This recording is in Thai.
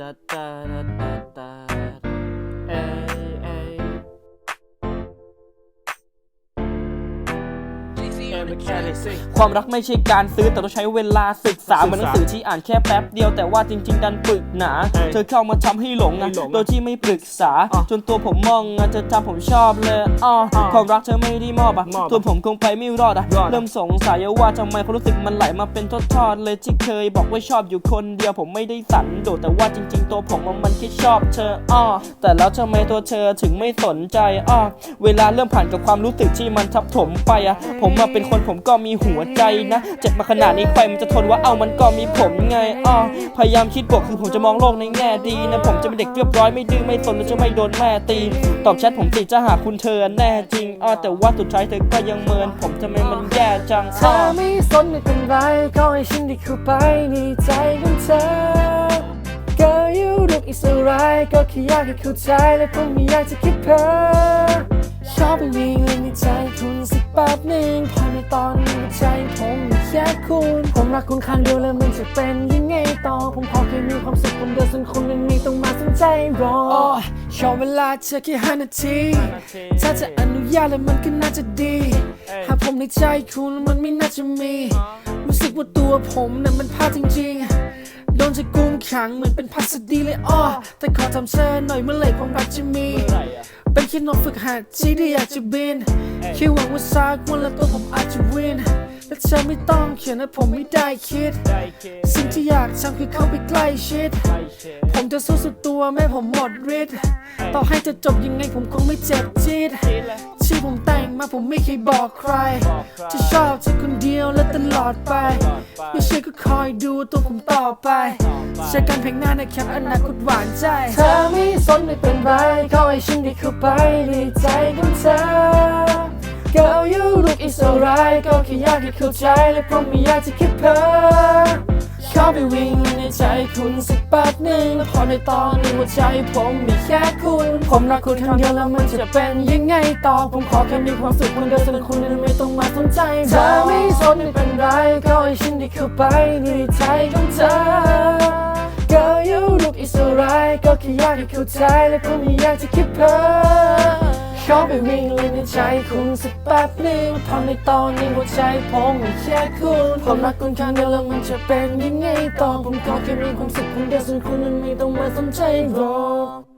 ดาดาดา ความรักไม่ใช่การซื้อแต่ต้องใช้เวลาศึกษาเหมือนหนังสือที่อ่านแค่แป๊บเดียวแต่ว่าจริง ๆ ดันปึกหนาเฮ้ยเธอเข้ามาทำให้หลงให้อะหลงอะโดยที่ไม่ปรึกษาอะจนตัวผมมองอะเธอทำผมชอบเลยอ้ออะความรักเธอไม่ได้มอบอะมอบอะตัวผมคงไปไม่รอดอะรอดอะเริ่มสงสัยว่าทำไมความรู้สึกมันไหลมาเป็นทอดๆเลยที่เคยบอกว่าชอบอยู่คนเดียวผมไม่ได้สันโดษแต่ว่าจริง ๆ ตัวผมมันแค่ชอบเธออ้อแต่แล้วทำไมตัวเธอถึงไม่สนใจอ้อเวลาเริ่มผ่านกับความรู้สึกที่มันทับถมไปอะผมมาเป็นคนผมก็มีหัวใจนะเจ็บมาขนาดนี้ใครมันจะทนว่าเอามันก็มีผมไงอ้อพยายามคิดบวกคือผมจะมองโลกในแง่ดีนะผมจะเป็นเด็กเรียบร้อยไม่ดื้อไม่สนและจะไม่โดนแม่ตี ตอบแชทผมติดจะหาคุณเธอแน่จริงอ้อแต่ว่าสุดท้ายเธอก็ยังเมิน ผมทำไมมันแย่จังเธอ้ออไม่สนไม่เป็นไรก็ให้ฉันได้เข้าไปในใจของเธอ Girl you look is alright ก็แค่อยากให้เข้าใจและคงไม่อยากจะคิดเพ้อชอบไปวิ่งเล่นในใจคุณสักแป๊บหนึ่ง รักคุณครั้งเดียวแล้วมันจะเป็นยังไงต่อ ผมขอแค่มีความสุขคนเดียวส่วนคุณนั้นไม่ต้องมาสนใจหรอกชอบเวลาเธอแค่ห้านาที ถ้าจะอนุญาตแล้วมันก็น่าจะดี หากผมในใจคุณมันไม่น่าจะมี รู้สึกว่าตัวผมนั้นมันพลาดจริงๆ โดนจะกุมขังเหมือนเป็นพัสดีเลยอ้อแต่ขอทำเชิญหน่อยเมื่อไหร่ความรักจะมีเป็นแค่นกฝึกหัดที่ได้อยากจะบินแค่หวังว่าสักวันแล้วตัวผมอาจจะวิน และเธอไม่ต้องเขียนให้ผมไม่ได้คิด สิ่งที่อยากทำคือเข้าไปใกล้ชิด ผมจะสู้สุดตัวแม้ผมหมดฤทธิ์ต่อให้จะจบยังไงผมคงไม่เจ็บจิตที่ผมแต่งมาผมไม่เคยบอกใครที่ชอบเธอคนเดียวและตลอดไป ไม่เชื่อก็คอยดูตัวผมต่อไปเจอกันเพลงหน้าในแคปอนาคตหวานใจ เธอไม่สนไม่เป็นไรขอให้ฉันได้เข้าไปในใจของเธอ Girl you look is alright ก็แค่อยากให้เข้าใจและผมไม่อยากจะคิดเพ้อข้าไปวิ่งในใจคุณสักแป๊บหนึ่งแล้วพอในตอนนี้หัวใจผมมีแค่คุณ ผมรักคุณครั้งเดียวแล้วมันจะเป็นยังไงต่อ ผมขอแค่มีความสุขคนเดียวส่วนคุณนั้นไม่ต้องมาสนใจเธอไม่สนไม่เป็นไร ก็ให้ฉันได้เข้าไปในใจของเธอ Girl you look is alright ก็แค่อยากให้เข้าใจและผมไม่อยากจะคิดเพ้อ ขอไปวิ่งเล่นในใจคุณสักแป๊บหนึ่งพอในตอนนี้หัวใจผมมีแค่คุณผมรักคุณครั้งเดียวแล้วมันจะเป็นยังไงต่อผมก็แค่มีความสุขคนเดียวส่วนคุณนั้นไม่ต้องมาสนใจหรอก